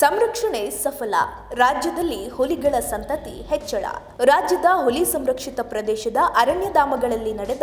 ಸಂರಕ್ಷಣೆ ಸಫಲ. ರಾಜ್ಯದಲ್ಲಿ ಹುಲಿಗಳ ಸಂತತಿ ಹೆಚ್ಚಳ. ರಾಜ್ಯದ ಹುಲಿ ಸಂರಕ್ಷಿತ ಪ್ರದೇಶದ ಅರಣ್ಯಧಾಮಗಳಲ್ಲಿ ನಡೆದ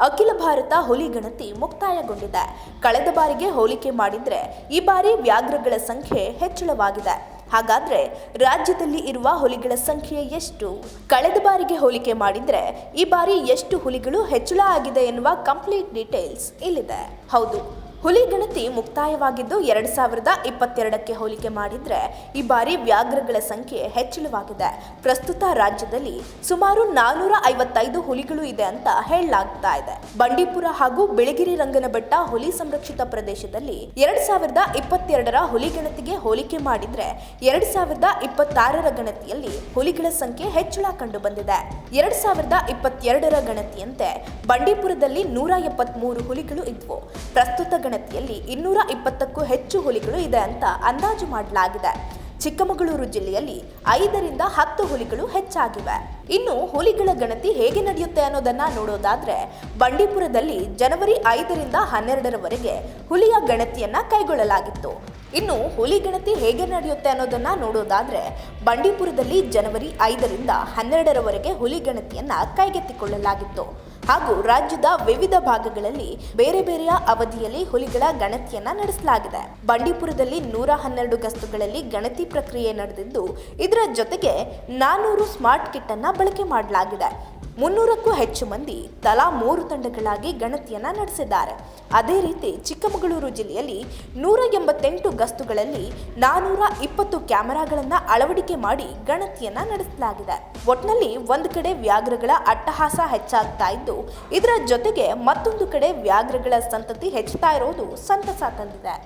ಅಖಿಲ ಭಾರತ ಹುಲಿ ಗಣತಿ ಮುಕ್ತಾಯಗೊಂಡಿದೆ. ಕಳೆದ ಬಾರಿಗೆ ಹೋಲಿಕೆ ಮಾಡಿದ್ರೆ ಈ ಬಾರಿ ವ್ಯಾಘ್ರಗಳ ಸಂಖ್ಯೆ ಹೆಚ್ಚಳವಾಗಿದೆ. ಹಾಗಾದ್ರೆ ರಾಜ್ಯದಲ್ಲಿ ಇರುವ ಹುಲಿಗಳ ಸಂಖ್ಯೆ ಎಷ್ಟು? ಕಳೆದ ಬಾರಿಗೆ ಹೋಲಿಕೆ ಮಾಡಿದ್ರೆ ಈ ಬಾರಿ ಎಷ್ಟು ಹುಲಿಗಳು ಹೆಚ್ಚಳ ಆಗಿದೆ ಎನ್ನುವ ಕಂಪ್ಲೀಟ್ ಡೀಟೇಲ್ಸ್ ಇಲ್ಲಿದೆ. ಹೌದು ಹುಲಿ ಗಣತಿ ಮುಕ್ತಾಯವಾಗಿದ್ದು ಎರಡ್ ಸಾವಿರದ ಇಪ್ಪತ್ತೆರಡಕ್ಕೆ ಹೋಲಿಕೆ ಮಾಡಿದ್ರೆ ಈ ಬಾರಿ ವ್ಯಾಘ್ರಗಳ ಸಂಖ್ಯೆ ಹೆಚ್ಚಳವಾಗಿದೆ. ಪ್ರಸ್ತುತ ರಾಜ್ಯದಲ್ಲಿ ಸುಮಾರು ನಾನೂರ ಐವತ್ತೈದು ಹುಲಿಗಳು ಇದೆ ಅಂತ ಹೇಳಲಾಗ್ತಾ ಇದೆ. ಬಂಡೀಪುರ ಹಾಗೂ ಬಿಳಿಗಿರಿ ರಂಗನಬೆಟ್ಟ ಹುಲಿ ಸಂರಕ್ಷಿತ ಪ್ರದೇಶದಲ್ಲಿ ಎರಡ್ ಸಾವಿರದ ಇಪ್ಪತ್ತೆರಡರ ಹುಲಿ ಗಣತಿಗೆ ಹೋಲಿಕೆ ಮಾಡಿದ್ರೆ ಎರಡ್ ಸಾವಿರದ ಇಪ್ಪತ್ತಾರರ ಗಣತಿಯಲ್ಲಿ ಹುಲಿಗಳ ಸಂಖ್ಯೆ ಹೆಚ್ಚಳ ಕಂಡು ಬಂದಿದೆ. ಎರಡ್ ಸಾವಿರದ ಇಪ್ಪತ್ತೆರಡರ ಗಣತಿಯಂತೆ ಬಂಡೀಪುರದಲ್ಲಿ ನೂರ ಎಪ್ಪತ್ಮೂರು ಹುಲಿಗಳು ಇದ್ವು. ಪ್ರಸ್ತುತ ಗಣತಿಯಲ್ಲಿ ಇನ್ನೂರ ಇಪ್ಪತ್ತಕ್ಕೂ ಹೆಚ್ಚು ಹುಲಿಗಳು ಇದೆ ಅಂತ ಅಂದಾಜು ಮಾಡಲಾಗಿದೆ. ಚಿಕ್ಕಮಗಳೂರು ಜಿಲ್ಲೆಯಲ್ಲಿ ಐದರಿಂದ ಹತ್ತು ಹುಲಿಗಳು ಹೆಚ್ಚಾಗಿವೆ. ಇನ್ನು ಹುಲಿಗಳ ಗಣತಿ ಹೇಗೆ ನಡೆಯುತ್ತೆ ಅನ್ನೋದನ್ನ ನೋಡೋದಾದ್ರೆ, ಬಂಡೀಪುರದಲ್ಲಿ ಜನವರಿ ಐದರಿಂದ ಹನ್ನೆರಡರವರೆಗೆ ಹುಲಿಯ ಗಣತಿಯನ್ನ ಕೈಗೊಳ್ಳಲಾಗಿತ್ತು. ಇನ್ನು ಹುಲಿ ಗಣತಿ ಹೇಗೆ ನಡೆಯುತ್ತೆ ಅನ್ನೋದನ್ನ ನೋಡೋದಾದ್ರೆ, ಬಂಡೀಪುರದಲ್ಲಿ ಜನವರಿ ಐದರಿಂದ ಹನ್ನೆರಡರವರೆಗೆ ಹುಲಿ ಗಣತಿಯನ್ನ ಕೈಗೆತ್ತಿಕೊಳ್ಳಲಾಗಿತ್ತು. ಹಾಗೂ ರಾಜ್ಯದ ವಿವಿಧ ಭಾಗಗಳಲ್ಲಿ ಬೇರೆ ಬೇರೆಯ ಅವಧಿಯಲ್ಲಿ ಹುಲಿಗಳ ಗಣತಿಯನ್ನ ನಡೆಸಲಾಗಿದೆ. ಬಂಡೀಪುರದಲ್ಲಿ ನೂರ ಹನ್ನೆರಡು ಗಸ್ತುಗಳಲ್ಲಿ ಗಣತಿ ಪ್ರಕ್ರಿಯೆ ನಡೆದಿದ್ದು, ಇದರ ಜೊತೆಗೆ ನಾನೂರು ಸ್ಮಾರ್ಟ್ ಕಿಟ್ ಅನ್ನ ಬಳಕೆ ಮಾಡಲಾಗಿದೆ. ಮುನ್ನೂರಕ್ಕೂ ಹೆಚ್ಚು ಮಂದಿ ತಲಾ ಮೂರು ತಂಡಗಳಾಗಿ ಗಣತಿಯನ್ನ ನಡೆಸಿದ್ದಾರೆ. ಅದೇ ರೀತಿ ಚಿಕ್ಕಮಗಳೂರು ಜಿಲ್ಲೆಯಲ್ಲಿ ನೂರ ಎಂಬತ್ತೆಂಟು ಗಸ್ತುಗಳಲ್ಲಿ ನಾನೂರ ಇಪ್ಪತ್ತು ಕ್ಯಾಮೆರಾಗಳನ್ನ ಅಳವಡಿಕೆ ಮಾಡಿ ಗಣತಿಯನ್ನ ನಡೆಸಲಾಗಿದೆ. ಒಟ್ನಲ್ಲಿ ಒಂದು ಕಡೆ ವ್ಯಾಘ್ರಗಳ ಅಟ್ಟಹಾಸ ಹೆಚ್ಚಾಗ್ತಾ ಇದ್ದು, ಇದರ ಜೊತೆಗೆ ಮತ್ತೊಂದು ಕಡೆ ವ್ಯಾಘ್ರಗಳ ಸಂತತಿ ಹೆಚ್ಚುತ್ತಾ ಇರೋದು ಸಂತಸ ತಂದಿದೆ.